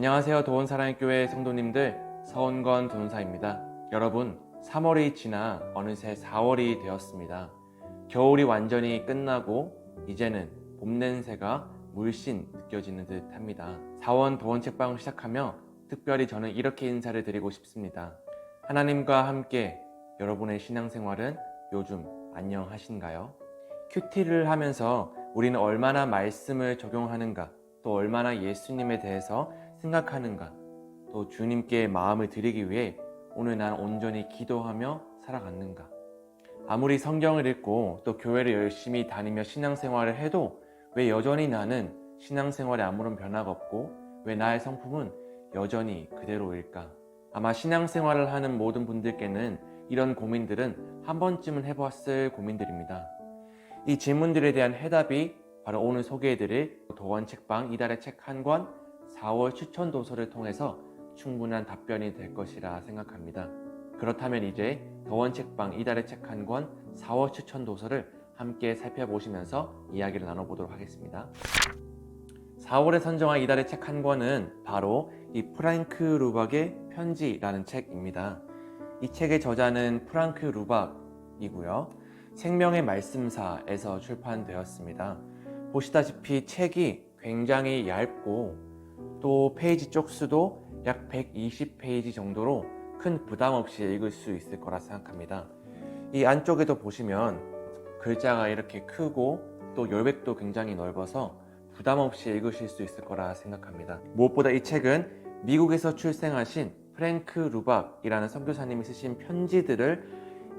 안녕하세요. 도원사랑의 교회 성도님들 서원건 도원사입니다. 여러분 3월이 지나 어느새 4월이 되었습니다. 겨울이 완전히 끝나고 이제는 봄 냄새가 물씬 느껴지는 듯 합니다. 4원 도원 책방을 시작하며 특별히 저는 이렇게 인사를 드리고 싶습니다. 하나님과 함께 여러분의 신앙생활은 요즘 안녕하신가요? 큐티를 하면서 우리는 얼마나 말씀을 적용하는가, 또 얼마나 예수님에 대해서 생각하는가, 또 주님께 마음을 드리기 위해 오늘 난 온전히 기도하며 살아갔는가. 아무리 성경을 읽고 또 교회를 열심히 다니며 신앙생활을 해도 왜 여전히 나는 신앙생활에 아무런 변화가 없고 왜 나의 성품은 여전히 그대로일까? 아마 신앙생활을 하는 모든 분들께는 이런 고민들은 한 번쯤은 해보았을 고민들입니다. 이 질문들에 대한 해답이 바로 오늘 소개해드릴 도원 책방 이달의 책 한 권 4월 추천 도서를 통해서 충분한 답변이 될 것이라 생각합니다. 그렇다면 이제 더원 책방 이달의 책 한 권 4월 추천 도서를 함께 살펴보시면서 이야기를 나눠보도록 하겠습니다. 4월에 선정한 이달의 책 한 권은 바로 이 프랑크 루박의 편지라는 책입니다. 이 책의 저자는 프랑크 루박이고요. 생명의 말씀사에서 출판되었습니다. 보시다시피 책이 굉장히 얇고 또 페이지 쪽수도 약 120페이지 정도로 큰 부담 없이 읽을 수 있을 거라 생각합니다. 이 안쪽에도 보시면 글자가 이렇게 크고 또 열백도 굉장히 넓어서 부담 없이 읽으실 수 있을 거라 생각합니다. 무엇보다 이 책은 미국에서 출생하신 프랭크 루박이라는 선교사님이 쓰신 편지들을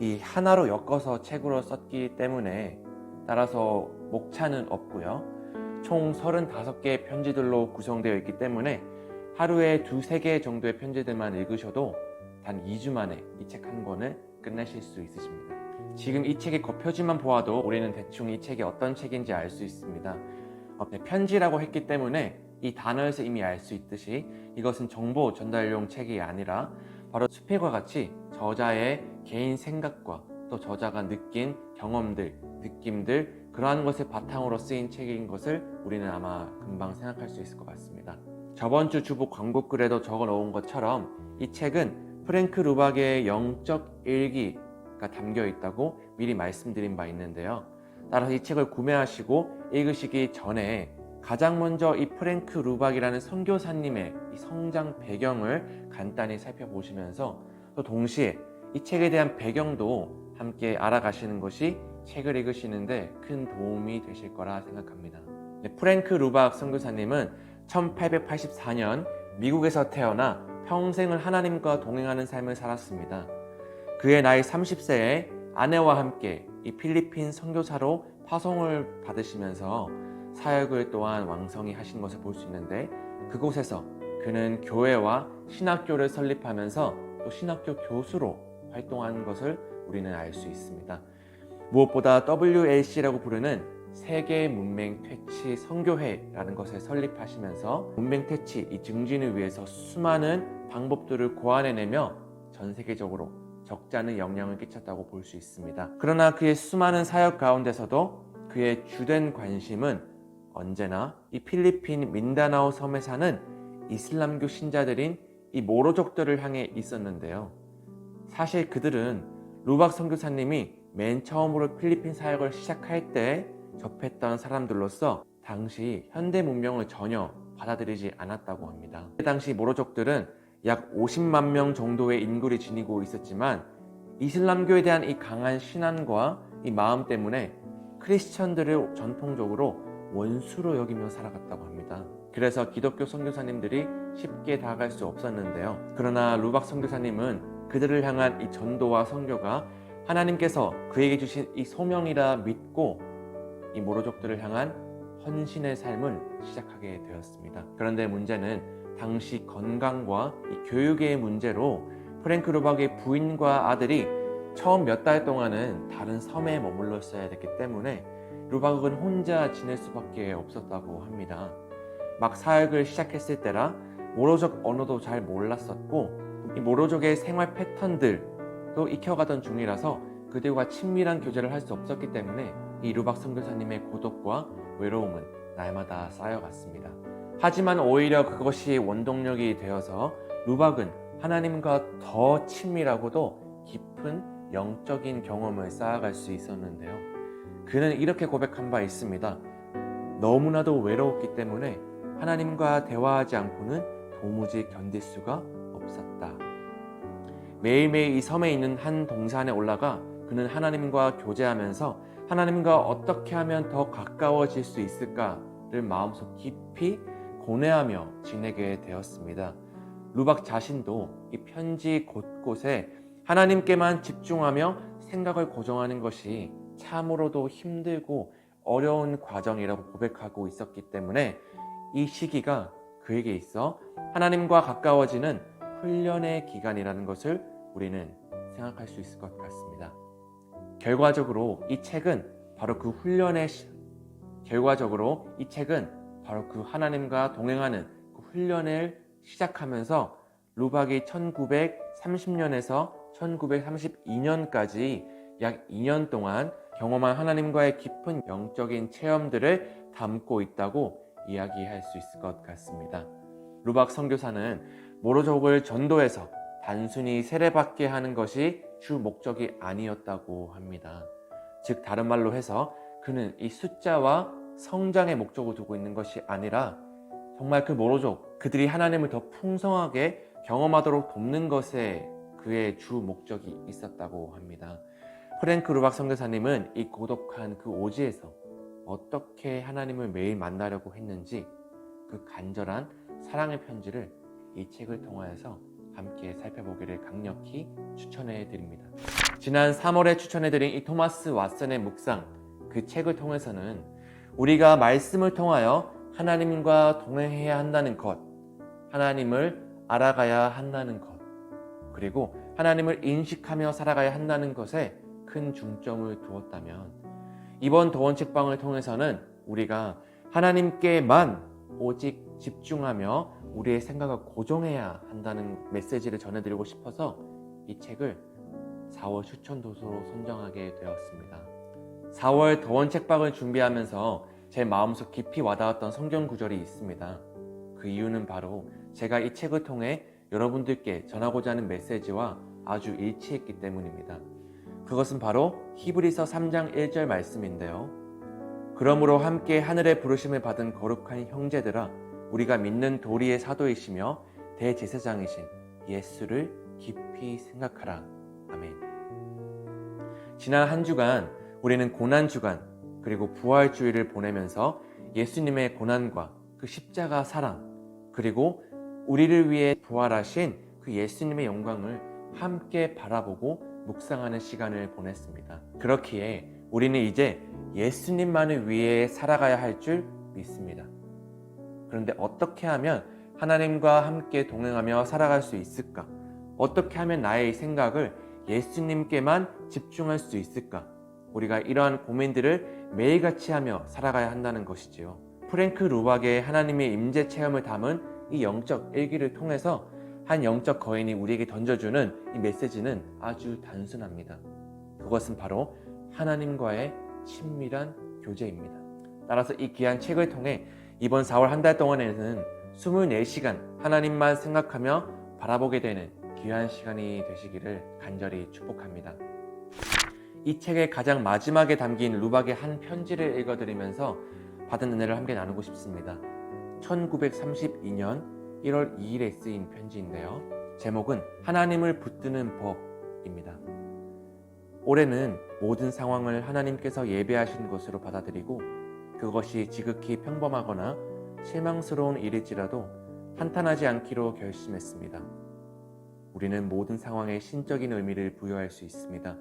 이 하나로 엮어서 책으로 썼기 때문에 따라서 목차는 없고요. 총 35개의 편지들로 구성되어 있기 때문에 하루에 두세 개 정도의 편지들만 읽으셔도 단 2주 만에 이 책 한 권을 끝내실 수 있으십니다. 지금 이 책의 겉표지만 보아도 우리는 대충 이 책이 어떤 책인지 알 수 있습니다. 어, 네, 편지라고 했기 때문에 이 단어에서 이미 알 수 있듯이 이것은 정보 전달용 책이 아니라 바로 수필과 같이 저자의 개인 생각과 또 저자가 느낀 경험들, 느낌들 그러한 것을 바탕으로 쓰인 책인 것을 우리는 아마 금방 생각할 수 있을 것 같습니다. 저번 주 주보 광고 글에도 적어 놓은 것처럼 이 책은 프랭크 루박의 영적 일기가 담겨 있다고 미리 말씀드린 바 있는데요. 따라서 이 책을 구매하시고 읽으시기 전에 가장 먼저 이 프랭크 루박이라는 선교사님의 이 성장 배경을 간단히 살펴보시면서 또 동시에 이 책에 대한 배경도 함께 알아가시는 것이 책을 읽으시는데 큰 도움이 되실 거라 생각합니다. 네, 프랭크 루박 선교사님은 1884년 미국에서 태어나 평생을 하나님과 동행하는 삶을 살았습니다. 그의 나이 30세에 아내와 함께 이 필리핀 선교사로 파송을 받으시면서 사역을 또한 왕성히 하신 것을 볼 수 있는데 그곳에서 그는 교회와 신학교를 설립하면서 또 신학교 교수로 활동한 것을 우리는 알 수 있습니다. 무엇보다 WLC라고 부르는 세계 문맹 퇴치 선교회라는 것을 설립하시면서 문맹 퇴치 이 증진을 위해서 수많은 방법들을 고안해내며 전 세계적으로 적지 않은 영향을 끼쳤다고 볼 수 있습니다. 그러나 그의 수많은 사역 가운데서도 그의 주된 관심은 언제나 이 필리핀 민다나오 섬에 사는 이슬람교 신자들인 이 모로족들을 향해 있었는데요. 사실 그들은 루박 선교사님이 맨 처음으로 필리핀 사역을 시작할 때 접했던 사람들로서 당시 현대 문명을 전혀 받아들이지 않았다고 합니다. 그 당시 모로족들은 약 50만 명 정도의 인구를 지니고 있었지만 이슬람교에 대한 이 강한 신앙과 이 마음 때문에 크리스천들을 전통적으로 원수로 여기며 살아갔다고 합니다. 그래서 기독교 선교사님들이 쉽게 다가갈 수 없었는데요. 그러나 루박 선교사님은 그들을 향한 이 전도와 선교가 하나님께서 그에게 주신 이 소명이라 믿고 이 모로족들을 향한 헌신의 삶을 시작하게 되었습니다. 그런데 문제는 당시 건강과 이 교육의 문제로 프랭크 루박의 부인과 아들이 처음 몇 달 동안은 다른 섬에 머물렀어야 됐기 때문에 루박은 혼자 지낼 수밖에 없었다고 합니다. 막 사역을 시작했을 때라 모로족 언어도 잘 몰랐었고 이 모로족의 생활 패턴들도 익혀가던 중이라서 그들과 친밀한 교제를 할 수 없었기 때문에 이 루박 선교사님의 고독과 외로움은 날마다 쌓여갔습니다. 하지만 오히려 그것이 원동력이 되어서 루박은 하나님과 더 친밀하고도 깊은 영적인 경험을 쌓아갈 수 있었는데요. 그는 이렇게 고백한 바 있습니다. 너무나도 외로웠기 때문에 하나님과 대화하지 않고는 도무지 견딜 수가 없었다. 매일매일 이 섬에 있는 한 동산에 올라가 그는 하나님과 교제하면서 하나님과 어떻게 하면 더 가까워질 수 있을까를 마음속 깊이 고뇌하며 지내게 되었습니다. 루박 자신도 이 편지 곳곳에 하나님께만 집중하며 생각을 고정하는 것이 참으로도 힘들고 어려운 과정이라고 고백하고 있었기 때문에 이 시기가 그에게 있어 하나님과 가까워지는 훈련의 기간이라는 것을 우리는 생각할 수 있을 것 같습니다. 결과적으로 이 책은 바로 그 훈련의 시, 결과적으로 이 책은 바로 그 하나님과 동행하는 그 훈련을 시작하면서 루박이 1930년에서 1932년까지 약 2년 동안 경험한 하나님과의 깊은 영적인 체험들을 담고 있다고 이야기할 수 있을 것 같습니다. 루박 선교사는 모로족을 전도해서 단순히 세례받게 하는 것이 주 목적이 아니었다고 합니다. 즉 다른 말로 해서 그는 이 숫자와 성장의 목적을 두고 있는 것이 아니라 정말 그 모로족 그들이 하나님을 더 풍성하게 경험하도록 돕는 것에 그의 주 목적이 있었다고 합니다. 프랭크 루박 선교사님은 이 고독한 그 오지에서 어떻게 하나님을 매일 만나려고 했는지 그 간절한 사랑의 편지를 이 책을 통하여서 함께 살펴보기를 강력히 추천해 드립니다. 지난 3월에 추천해 드린 이 토마스 왓슨의 묵상 그 책을 통해서는 우리가 말씀을 통하여 하나님과 동행해야 한다는 것, 하나님을 알아가야 한다는 것, 그리고 하나님을 인식하며 살아가야 한다는 것에 큰 중점을 두었다면 이번 도원 책방을 통해서는 우리가 하나님께만 오직 집중하며 우리의 생각을 고정해야 한다는 메시지를 전해드리고 싶어서 이 책을 4월 추천 도서로 선정하게 되었습니다. 4월 더원 책방을 준비하면서 제 마음속 깊이 와닿았던 성경 구절이 있습니다. 그 이유는 바로 제가 이 책을 통해 여러분들께 전하고자 하는 메시지와 아주 일치했기 때문입니다. 그것은 바로 히브리서 3장 1절 말씀인데요. 그러므로 함께 하늘의 부르심을 받은 거룩한 형제들아 우리가 믿는 도리의 사도이시며 대제사장이신 예수를 깊이 생각하라. 아멘. 지난 한 주간 우리는 고난 주간 그리고 부활 주일을 보내면서 예수님의 고난과 그 십자가 사랑 그리고 우리를 위해 부활하신 그 예수님의 영광을 함께 바라보고 묵상하는 시간을 보냈습니다. 그렇기에 우리는 이제 예수님만을 위해 살아가야 할 줄 믿습니다. 그런데 어떻게 하면 하나님과 함께 동행하며 살아갈 수 있을까? 어떻게 하면 나의 생각을 예수님께만 집중할 수 있을까? 우리가 이러한 고민들을 매일같이 하며 살아가야 한다는 것이지요. 프랭크 루박의 하나님의 임재 체험을 담은 이 영적 일기를 통해서 한 영적 거인이 우리에게 던져주는 이 메시지는 아주 단순합니다. 그것은 바로 하나님과의 친밀한 교제입니다. 따라서 이 귀한 책을 통해 이번 4월 한 달 동안에는 24시간 하나님만 생각하며 바라보게 되는 귀한 시간이 되시기를 간절히 축복합니다. 이 책의 가장 마지막에 담긴 루박의 한 편지를 읽어드리면서 받은 은혜를 함께 나누고 싶습니다. 1932년 1월 2일에 쓰인 편지인데요. 제목은 하나님을 붙드는 법입니다. 올해는 모든 상황을 하나님께서 예배하신 것으로 받아들이고 그것이 지극히 평범하거나 실망스러운 일일지라도 한탄하지 않기로 결심했습니다. 우리는 모든 상황에 신적인 의미를 부여할 수 있습니다.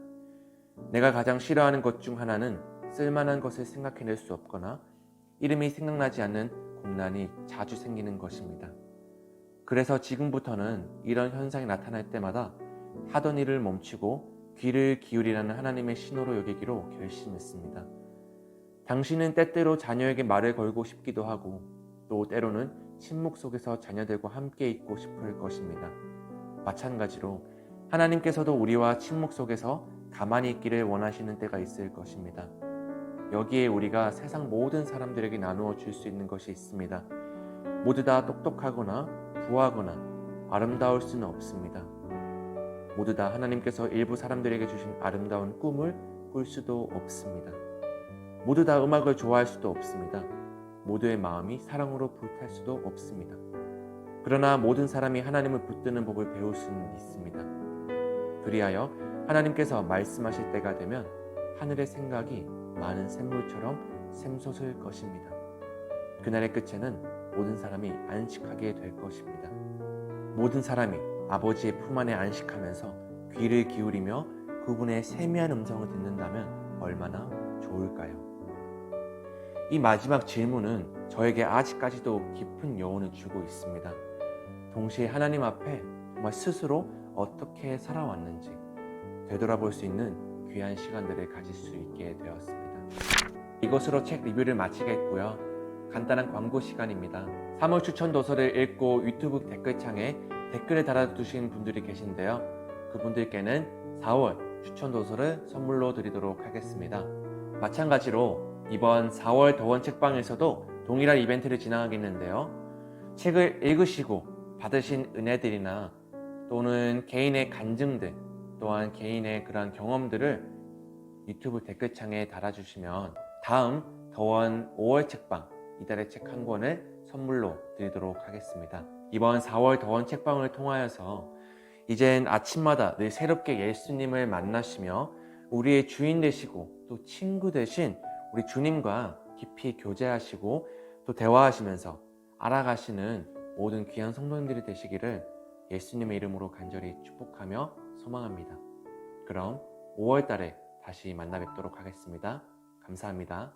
내가 가장 싫어하는 것 중 하나는 쓸만한 것을 생각해낼 수 없거나 이름이 생각나지 않는 공난이 자주 생기는 것입니다. 그래서 지금부터는 이런 현상이 나타날 때마다 하던 일을 멈추고 귀를 기울이라는 하나님의 신호로 여기기로 결심했습니다. 당신은 때때로 자녀에게 말을 걸고 싶기도 하고 또 때로는 침묵 속에서 자녀들과 함께 있고 싶을 것입니다. 마찬가지로 하나님께서도 우리와 침묵 속에서 가만히 있기를 원하시는 때가 있을 것입니다. 여기에 우리가 세상 모든 사람들에게 나누어 줄 수 있는 것이 있습니다. 모두 다 똑똑하거나 부하거나 아름다울 수는 없습니다. 모두 다 하나님께서 일부 사람들에게 주신 아름다운 꿈을 꿀 수도 없습니다. 모두 다 음악을 좋아할 수도 없습니다. 모두의 마음이 사랑으로 불탈 수도 없습니다. 그러나 모든 사람이 하나님을 붙드는 법을 배울 수는 있습니다. 그리하여 하나님께서 말씀하실 때가 되면 하늘의 생각이 많은 샘물처럼 샘솟을 것입니다. 그날의 끝에는 모든 사람이 안식하게 될 것입니다. 모든 사람이 아버지의 품 안에 안식하면서 귀를 기울이며 그분의 세미한 음성을 듣는다면 얼마나 좋을까요? 이 마지막 질문은 저에게 아직까지도 깊은 여운을 주고 있습니다. 동시에 하나님 앞에 정말 스스로 어떻게 살아왔는지 되돌아볼 수 있는 귀한 시간들을 가질 수 있게 되었습니다. 이것으로 책 리뷰를 마치겠고요. 간단한 광고 시간입니다. 3월 추천 도서를 읽고 유튜브 댓글창에 댓글을 달아두신 분들이 계신데요. 그분들께는 4월 추천 도서를 선물로 드리도록 하겠습니다. 마찬가지로 이번 4월 더원 책방에서도 동일한 이벤트를 진행하겠는데요. 책을 읽으시고 받으신 은혜들이나 또는 개인의 간증들 또한 개인의 그러한 경험들을 유튜브 댓글창에 달아주시면 다음 더원 5월 책방 이달의 책 한 권을 선물로 드리도록 하겠습니다. 이번 4월 더원 책방을 통하여서 이젠 아침마다 늘 새롭게 예수님을 만나시며 우리의 주인 되시고 또 친구 되신 우리 주님과 깊이 교제하시고 또 대화하시면서 알아가시는 모든 귀한 성도님들이 되시기를 예수님의 이름으로 간절히 축복하며 소망합니다. 그럼 5월 달에 다시 만나 뵙도록 하겠습니다. 감사합니다.